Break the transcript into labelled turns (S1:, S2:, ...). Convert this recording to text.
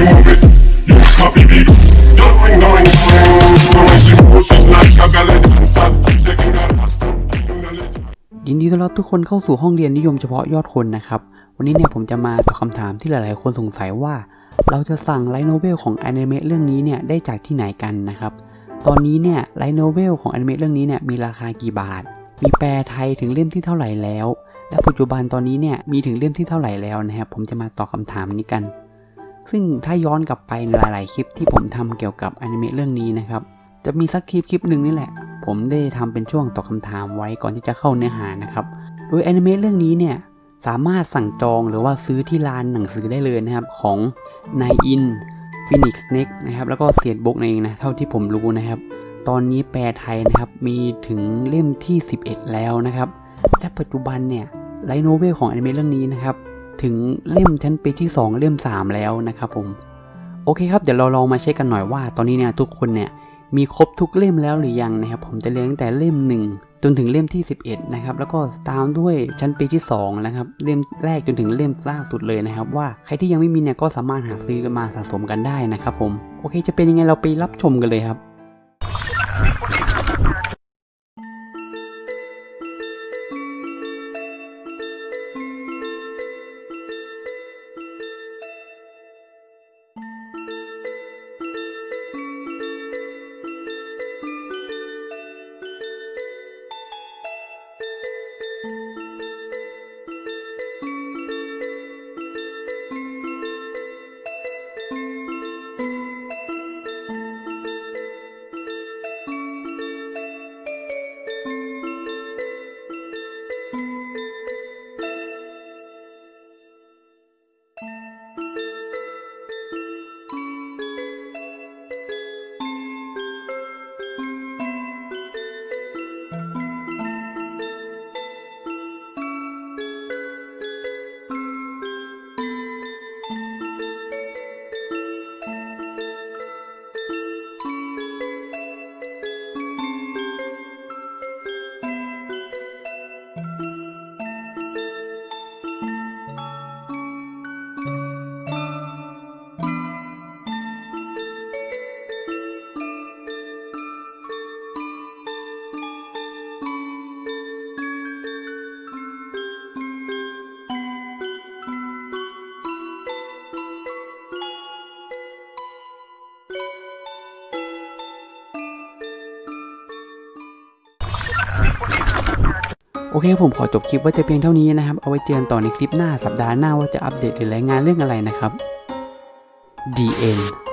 S1: you move it. You copy me. Going, going, going. When she moves, she's like a galette. Sad, taking that hasta.
S2: ยินดีต้อนรับทุกคนเข้าสู่ห้องเรียนนิยมเฉพาะยอดคนนะครับ วันนี้เนี่ยผมจะมาตอบคำถามที่หลาย ๆ คนสงสัยว่า เราจะสั่งไลท์โนเวลของอนิเมะเรื่องนี้เนี่ยได้จากที่ไหนกันนะครับ ตอนนี้เนี่ยไลท์โนเวลของอนิเมะเรื่องนี้เนี่ยมีราคากี่บาท มีแปลไทยถึงเล่มที่เท่าไหร่แล้ว และปัจจุบันตอนนี้เนี่ยมีถึงเล่มที่เท่าไหร่แล้วนะครับ ผมจะมาตอบคำถามนี้กัน ซึ่งถ้าย้อนกลับไปในหลาย ๆ คลิปที่ผมทำเกี่ยวกับอนิเมะเรื่องนี้นะครับ จะมีสักคลิปคลิปหนึ่งนี่แหละ ผมได้ทำเป็นช่วงตอบคำถามไว้ก่อนที่จะเข้าเนื้อหานะครับ โดยอนิเมะเรื่องนี้เนี่ยสามารถสั่งจองหรือว่าซื้อที่ร้านหนังสือได้เลยนะครับของ n i in Phoenix Next นะครับแล้วก็เสียดบุ๊กเองนะเท่าที่ผมรู้นะครับ ตอนนี้แปลไทยนะครับมีถึงเล่มที่ 11 แล้วนะครับและปัจจุบันเนี่ยไลโนเวลของอนิเมะเรื่องนี้นะครับ ถึงเล่มชั้นปีที่ 2 เล่ม 3 แล้วนะครับผมโอเคครับเดี๋ยวเราลองมาเช็คกันหน่อยว่า ตอนนี้เนี่ยทุกคนเนี่ยมีครบทุกเล่มแล้วหรือยังนะครับผมจะเรียงตั้งแต่เล่ม 1 จนถึงเล่มที่ 11นะครับแล้วก็ตามด้วยชั้นปีที่2นะครับเล่มแรกจนถึงเล่มล่าสุดเลยนะครับ ว่าใครที่ยังไม่มีเนี่ยก็สามารถหาซื้อมาสะสมกันได้นะครับผมโอเค จะเป็นยังไงเราไปรับชมกันเลยครับ โอเคผมขอจบคลิปไว้แต่เพียงเท่านี้นะครับ เอาไว้เจอกันต่อในคลิปหน้าสัปดาห์หน้าว่าจะอัปเดตหรือรายงานเรื่องอะไรนะครับ The End